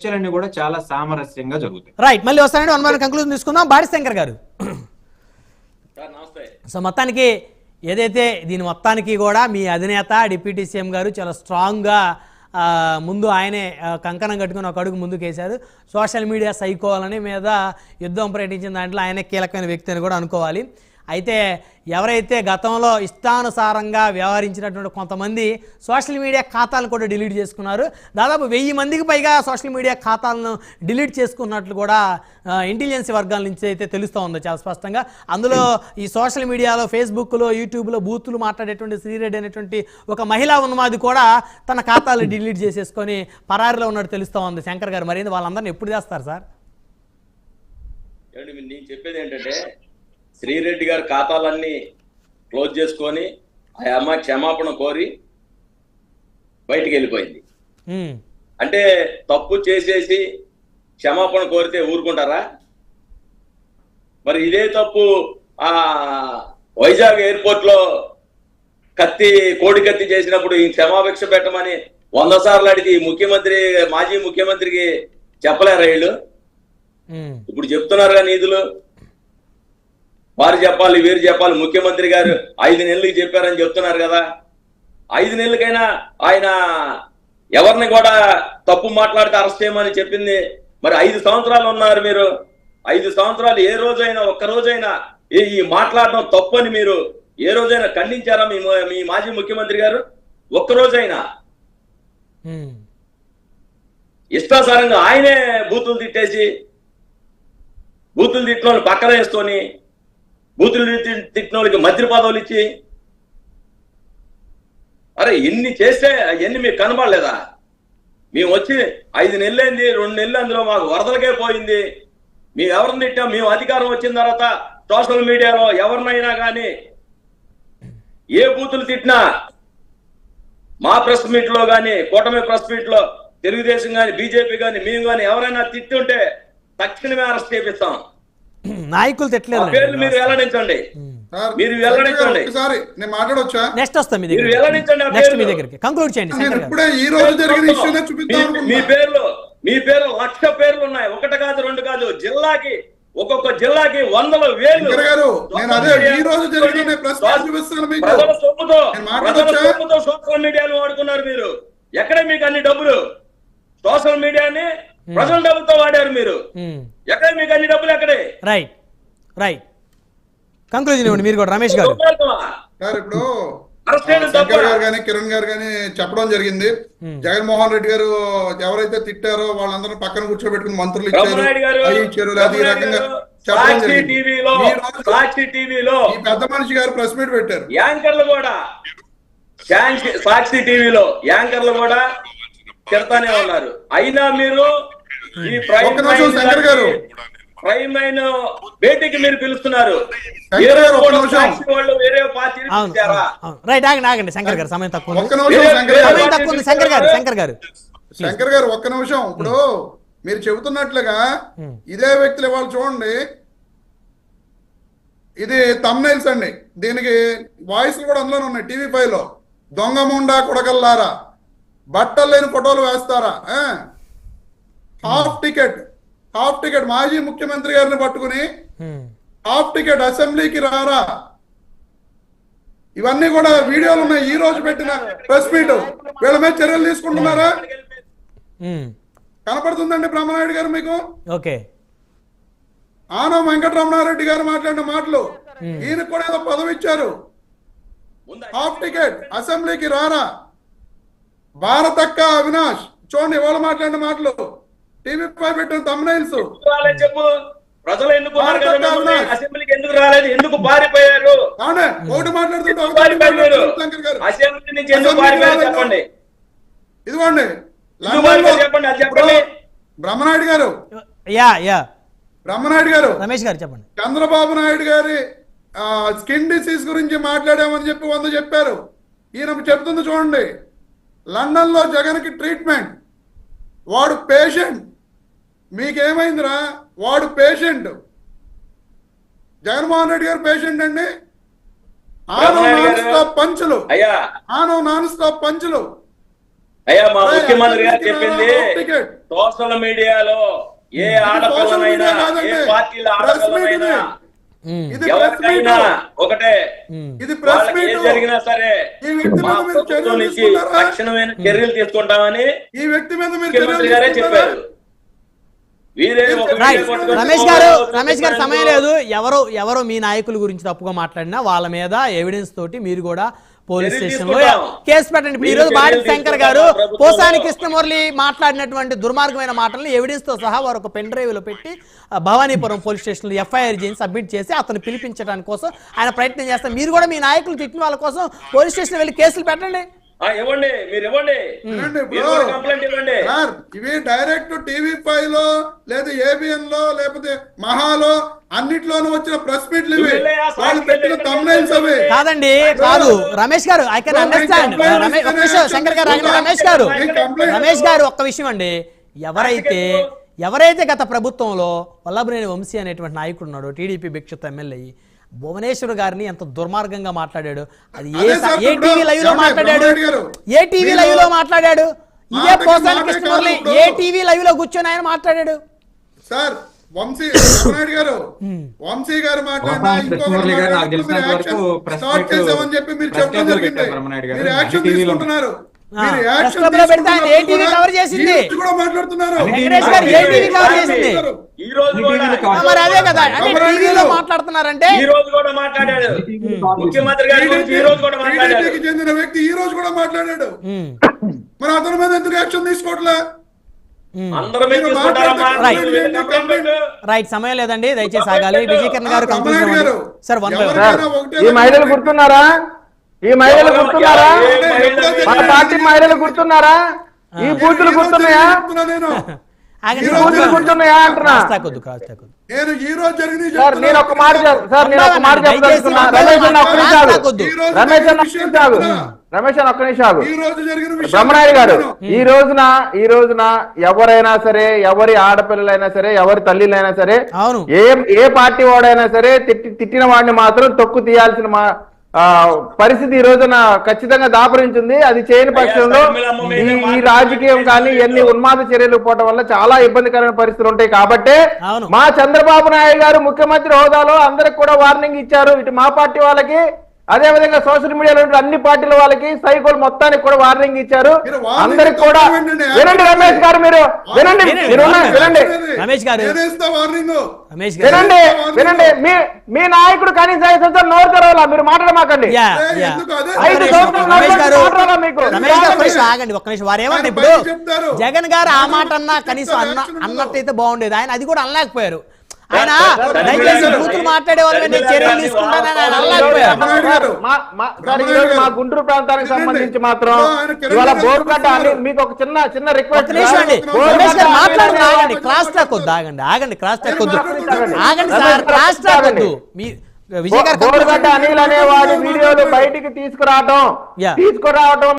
చర్చలన్నీ కూడా చాలా సామరస్యంగా జరుగుతాయి. రైట్ మళ్ళీ వస్తానండి వన్ మన కంక్లూజన్ తీసుకుందాం. బాడి శంకర్ గారు సో మొత్తానికి ఏదైతే దీని మొత్తానికి కూడా మీ అధినేత డిప్యూటీ సీఎం గారు చాలా స్ట్రాంగ్గా ఆ, ముందు ఆయనే కంకణం కట్టుకుని ఒక అడుగు ముందుకు వేశారు. సోషల్ మీడియా సైకోవాలని మీద యుద్ధం ప్రకటించిన దాంట్లో ఆయనే కీలకమైన వ్యక్తి అని కూడా అనుకోవాలి. అయితే ఎవరైతే గతంలో ఇష్టానుసారంగా వ్యవహరించినటువంటి కొంతమంది సోషల్ మీడియా ఖాతాలను కూడా డిలీట్ చేసుకున్నారు దాదాపు వెయ్యి మందికి పైగా సోషల్ మీడియా ఖాతాలను డిలీట్ చేసుకున్నట్లు కూడా ఇంటెలిజెన్స్ వర్గాల నుంచి అయితే తెలుస్తూ ఉంది చాలా స్పష్టంగా. అందులో ఈ సోషల్ మీడియాలో ఫేస్బుక్లో యూట్యూబ్లో బూతులు మాట్లాడేటువంటి శ్రీరెడ్డి అనేటువంటి ఒక మహిళా ఉన్మాది కూడా తన ఖాతాలు డిలీట్ చేసేసుకొని పరారిలో ఉన్నట్టు తెలుస్తూ ఉంది. శంకర్ గారు మరి వాళ్ళందరినీ ఎప్పుడు చేస్తారు సార్? నేను చెప్పేది ఏంటంటే శ్రీరెడ్డి గారి ఖాతాలన్నీ క్లోజ్ చేసుకొని ఆ అమ్మ క్షమాపణ కోరి బయటికి వెళ్ళిపోయింది. అంటే తప్పు చేసేసి క్షమాపణ కోరితే ఊరుకుంటారా? మరి ఇదే తప్పు ఆ వైజాగ్ ఎయిర్పోర్ట్లో కత్తి కోడి కత్తి చేసినప్పుడు ఈ క్షమాభిక్ష పెట్టమని వంద సార్లు అడిగి ముఖ్యమంత్రి మాజీ ముఖ్యమంత్రికి చెప్పలేరా వీళ్ళు? ఇప్పుడు చెప్తున్నారుగా నిధులు. వారు చెప్పాలి వీరు చెప్పాలి. ముఖ్యమంత్రి గారు ఐదు నెలలకి చెప్పారని చెప్తున్నారు కదా. ఐదు నెలలకైనా ఆయన ఎవరిని కూడా తప్పు మాట్లాడితే అరెస్ట్ చేయమని చెప్పింది. మరి ఐదు సంవత్సరాలు ఉన్నారు మీరు. ఐదు సంవత్సరాలు ఏ రోజైనా ఒక్క రోజైనా ఈ మాట్లాడడం తప్పు అని మీరు ఏ రోజైనా ఖండించారా మీ ము- మాజీ ముఖ్యమంత్రి గారు? ఒక్క రోజైనా. ఇష్టాసారంగా ఆయనే బూతులు తిట్టేసి బూతులు వాళ్ళు పక్కన వేసుకొని బూతులు తిట్టిన వాళ్ళకి మంత్రి పదవులు ఇచ్చి అరే ఎన్ని చేస్తే ఎన్ని మీకు కనబడలేదా? మేము వచ్చి ఐదు నెలలైంది రెండు నెలలు అందులో మాకు వరదలకే పోయింది. మేము ఎవరిని తిట్టాం? మేము అధికారం వచ్చిన తర్వాత సోషల్ మీడియాలో ఎవరినైనా కానీ ఏ బూతులు తిట్టినా మా ప్రెస్ మీట్లో కానీ కూటమి ప్రెస్ మీట్లో తెలుగుదేశం కానీ బీజేపీ కానీ మేము కానీ ఎవరైనా తిట్టుంటే తక్షణమే అరెస్ట్ చేపిస్తాం. నాయకులు ఆ పేర్లు తిట్టలేదు మీరు వెల్లడించండి. సార్, మీరు వెల్లడించండి. ఒకసారి నేను మాట్లాడొచ్చా? నెక్స్ట్ వస్తాం మీ మీరు దగ్గర నెక్స్ట్ మీ పేర్లు. దగ్గరికి. కంక్లూడ్ చేయండి ఇప్పుడే ఈ రోజు జరిగిన ఇష్యూనే చూపిద్దాం మీ-. పేర్లు మీ పేరు లక్ష పేర్లు ఉన్నాయి. ఒకటి కాదు రెండు కాదు. జిల్లాకి ఒక్కొక్క జిల్లాకి వందల వేలు. గారు నేను అదే ఈ రోజు జరిగిన మీట్ చూపిస్తాను మీకు. ప్రజల సొమ్ముతో ప్రజల? సొమ్ముతో సోషల్ మీడియాను వాడుకున్నారు మీరు. ఎక్కడ మీకు అన్ని డబ్బులు? సోషల్ మీడియాని ప్రజల డబ్బులతో వాడారు మీరు. ఉమ్. ఎక్కడ? మీకు అన్ని డబ్బులు ఎక్కడే? రైట్ రైట్ కంక్లూజన్ ఇవ్వండి మీరు కూడా రమేష్ గారు. సార్ ఇప్పుడు శంకర్ గారు కానీ కిరణ్ గారు కానీ చెప్పడం జరిగింది. జగన్మోహన్ రెడ్డి గారు ఎవరైతే తిట్టారో వాళ్ళందరూ పక్కన కూర్చోబెట్టుకుని మంత్రులు ఇచ్చారు అవి ఇచ్చారు లేదా ఈ రకంగా పెద్ద మనిషి గారు ప్రెస్ మీట్ పెట్టారు. యాంకర్లు కూడా సాక్షి టీవీలో యాంకర్లు కూడా తిడతానే ఉన్నారు. అయినా మీరు ఈ ప్రైమ్ శంకర్ గారు. ప్రైమ్ భేటీకి మీరు పిలుస్తున్నారు. రైట్ ఆగండి ఆగండి శంకర్ గారు సమయం తక్కువ ఉంది. ఒక్క నిమిషం శంకర్ గారు. సమయం తక్కువ ఉంది శంకర్ గారు శంకర్ గారు. శంకర్ గారు ఒక్క నిమిషం. ఇప్పుడు మీరు చెబుతున్నట్లుగా ఇదే వ్యక్తులు ఇవాళ చూడండి. ఇది తమ్నైల్స్ అండి. దీనికి వాయిస్ కూడా అందులోనే ఉన్నాయి టీవీ ఫైవ్లో. దొంగ ముండా కొడకల్లారా? బట్టలు లేని ఫోటోలు వేస్తారా? ఆ? హాఫ్ టికెట్ హాఫ్ టికెట్ మాజీ ముఖ్యమంత్రి గారిని పట్టుకుని. హాఫ్ టికెట్ అసెంబ్లీకి రారా? ఇవన్నీ కూడా వీడియోలు ఉన్నాయి. ఈ రోజు పెట్టిన ప్రెస్ మీట్. వీళ్ళ మీద చర్యలు తీసుకుంటున్నారా. కనపడుతుందండి బ్రహ్మనాయుడు గారు మీకు? ఓకే. ఆనం వెంకటరమణారెడ్డి గారు మాట్లాడిన మాటలు. ఈయన కూడా ఏదో పదవి ఇచ్చారు. హాఫ్ టికెట్ అసెంబ్లీకి రారా? భారతక్క అవినాష్. చూడండి ఇవాళ మాట్లాడిన మాటలు. టీవీ పై పెట్టిన ఎందుకు రాలేదు చెప్పు? ప్రజలు. గవర్నర్. అసెంబ్లీకి ఎందుకు రాలేదు? ఎందుకు పారిపోయారు? అవునే? ఒకటి మాట్లాడుతుంటే ఎందుకు ఒకటి పారిపోయారు? మాట్లాడుతున్నారు అసెంబ్లీ నుంచి ఎందుకు పారిపోయారు. చెప్పండి. ఇదిగోండి. ఎందుకు లండన్లో పారిపోయారు చెప్పండి అది చెప్పండి. బ్రహ్మనాయుడు గారు. Yeah yeah. బ్రహ్మనాయుడు గారు. రమేష్ గారు చెప్పండి. చంద్రబాబు నాయుడు గారి స్కిన్ డిసీజ్ గురించి మాట్లాడామని చెప్పి వంద చెప్పారు. ఈయన చెప్తుంది చూడండి. లండన్లో జగన్కి ట్రీట్మెంట్. వాడు పేషెంట్. మీకేమైందిరా? వాడు పేషెంట్. జగన్మోహన్ రెడ్డి గారు పేషెంట్ అండి. ఆనో నాన్ స్టాప్ పంచులు. అయ్యా. ఆనో నాన్ స్టాప్ పంచులు. అయ్యా మా ముఖ్యమంత్రి గారు చెప్పింది. సోషల్ మీడియాలో ఏ ఆడపిల్లనైనా ఏ. పార్టీల ఆడపిల్లనైనా ఇది. Press meet. ఒకటే. ఇది ప్రెస్ మీట్. జరిగినా సరే ఈ వ్యక్తి మీద మీరు చర్యలు తీసుకుంటారా? తక్షణమైన చర్యలు తీసుకుంటామని ఈ వ్యక్తి మీద మీరు చర్యలు చెప్పారు వీరే ఒక రైట్ వీడియో పట్టుకొని రమేష్ గారు రమేష్ గారు సమయం. లేదు ఎవరు ఎవరు మీ నాయకుల గురించి తప్పుగా మాట్లాడినా వాళ్ళ మీద ఎవిడెన్స్ తోటి మీరు కూడా పోలీస్ స్టేషన్లో. కేసు పెట్టండి ఇప్పుడు ఈ రోజు బాడి శంకర్ గారు. పోసాని కృష్ణమురళి మాట్లాడినటువంటి దుర్మార్గమైన మాటలను ఎవిడెన్స్తో సహా వారు ఒక పెన్ డ్రైవ్లో పెట్టి భవానీపురం పోలీస్ స్టేషన్లో ఎఫ్ఐఆర్ చేసి సబ్మిట్ చేసి అతను పిలిపించడానికి కోసం ఆయన ప్రయత్నం చేస్తారు మీరు కూడా మీ నాయకులు తిట్టిన వాళ్ళ కోసం పోలీస్ స్టేషన్ వెళ్ళి కేసులు పెట్టండి ఇవ్వండి మీరు ఇవ్వండి. వినండి మీరు ఇప్పుడు కూడా కంప్లైంట్ ఇవ్వండి. సార్ ఇవి డైరెక్ట్ టీవీ ఫైవ్లో లేదా ఏబిఎన్లో లేకపోతే మహాలో అన్నిట్లోనూ వచ్చిన ప్రెస్ మీట్లు ఇవి. వాళ్ళు పెట్టిన thumbnails అవి. కాదండి కాదు. Ramesh garu I can understand Ramesh Shankar garu Ramesh garu Ramesh గారు ఒక్క విషయం అండి. ఎవరైతే ఎవరైతే గత ప్రభుత్వంలో వల్లభనేని వంశీ అనేటువంటి నాయకుడు ఉన్నాడో టీడీపీ భిక్షత ఎమ్మెల్యే భువనేశ్వర్ గారిని ఎంత దుర్మార్గంగా మాట్లాడాడు? అది ఏ ఏ టీవీ లైవ్లో మాట్లాడాడు? ఏ టీవీ లైవ్లో మాట్లాడాడు? ఇదే పోసాని కృష్ణమురళి ఏ. టీవీ లైవ్లో కూర్చొని ఆయన మాట్లాడాడు? సార్ వంశీ గారు వంశీ గారు మాట్లాడినా చెప్పి మీరు చెప్పడం జరిగింది. మీరు యాక్షన్ తీసుకుంటున్నారు. కవర్ చేసింది? మరి అదే కదా. అంటే టీవీలో. మాట్లాడుతున్నారంటే. ఈ రోజు కూడా మాట్లాడాడు. ముఖ్యమంత్రి గారి గురించి ఈ రోజు కూడా మాట్లాడాడు. టీడీపీకి చెందిన వ్యక్తి ఈ రోజు కూడా మాట్లాడాడు. మరి అతని మీద ఎందుకు యాక్షన్ తీసుకోవట్లే. రైట్ సమయం లేదండి. దయచేసి ఆగాలి. విజయకిరణ్ గారు సార్ వన్ ఈ మహిళలు గుర్తున్నారా? ఈ మహిళలు గుర్తున్నారా? మన పార్టీ మహిళలు గుర్తున్నారా? ఈ బూతులు గుర్తున్నాయా? నేను. ఈ రోజు జరిగింది నేను ఒక మాట సార్ నేను ఒక మాట రమేష్ అన్న ఒక్క. రమేష్ అన్న రమేష్ అన్న ఒక్క బ్రహ్మనాయుడు గారు. ఈ రోజున ఈ రోజున ఎవరైనా సరే ఎవరి ఆడపిల్లలైనా సరే ఎవరి తల్లిలైనా సరే అవును. ఏ ఏ పార్టీ వాడైనా సరే తిట్టి తిట్టిన వాడిని మాత్రం తొక్కు తీయాల్సిన పరిస్థితి ఈ రోజున ఖచ్చితంగా దాపరించింది. అది చేయని పక్షంలో ఈ రాజకీయం కానీ ఎన్ని ఉన్మాద చర్యలు పోవటం వల్ల చాలా ఇబ్బందికరమైన పరిస్థితులు ఉంటాయి. కాబట్టి. మా చంద్రబాబు నాయుడు గారు ముఖ్యమంత్రి హోదాలో అందరికి కూడా వార్నింగ్ ఇచ్చారు. ఇటు మా పార్టీ వాళ్ళకి అదే విధంగా సోషల్ మీడియాలో ఉన్న అన్ని పార్టీల వాళ్ళకి సైకోల్ మొత్తానికి కూడా వార్నింగ్ ఇచ్చారు. అందరికి కూడా. వినండి. రమేష్ గారు మీరు. వినండి వినండి. రమేష్ గారు. నేనే ఇస్తా వార్నింగ్. రమేష్ గారు. వినండి వినండి. మీ మీ నాయకుడు కనీసం ఐదు సంవత్సరాలు నోరు తెరవాలా? మీరు మాట్లాడమాకండి? ఐదు రమేష్ సంవత్సరాలు రమేష్ గారు. మాట్లాడాలా మీకు? ఆగండి ఒక్క నిమిషం. వారు ఏమంటే ఇప్పుడు. జగన్ గారు ఆ మాట అన్నా కనీసం అన్న. అన్నట్టయితే బాగుండేది. ఆయన అది కూడా అనలేకపోయారు. ఆయన సార్, దయచేసి సార్, బూతులు మాట్లాడే వాళ్ళ మీద చర్యలు తీసుకుంటానని ఆయన. మా- గుంటూరు ప్రాంతానికి. సంబంధించి మాత్రం ఇవాళ అని చెప్తున్నారు. మీకు ఒక చిన్న చిన్న రిక్వెస్ట్ ఆగండి క్రాస్ టాక్ వద్దు ఆగండి ఆగండి క్రాస్ టాక్ వద్దు. ఆగండి సార్ క్రాస్ టాక్ ఆగండి. వద్దు మీ విజయ్ గారు అనిల్ అనేవాడు వీడియోలు బయటికి తీసుకురావటం. తీసుకురావటం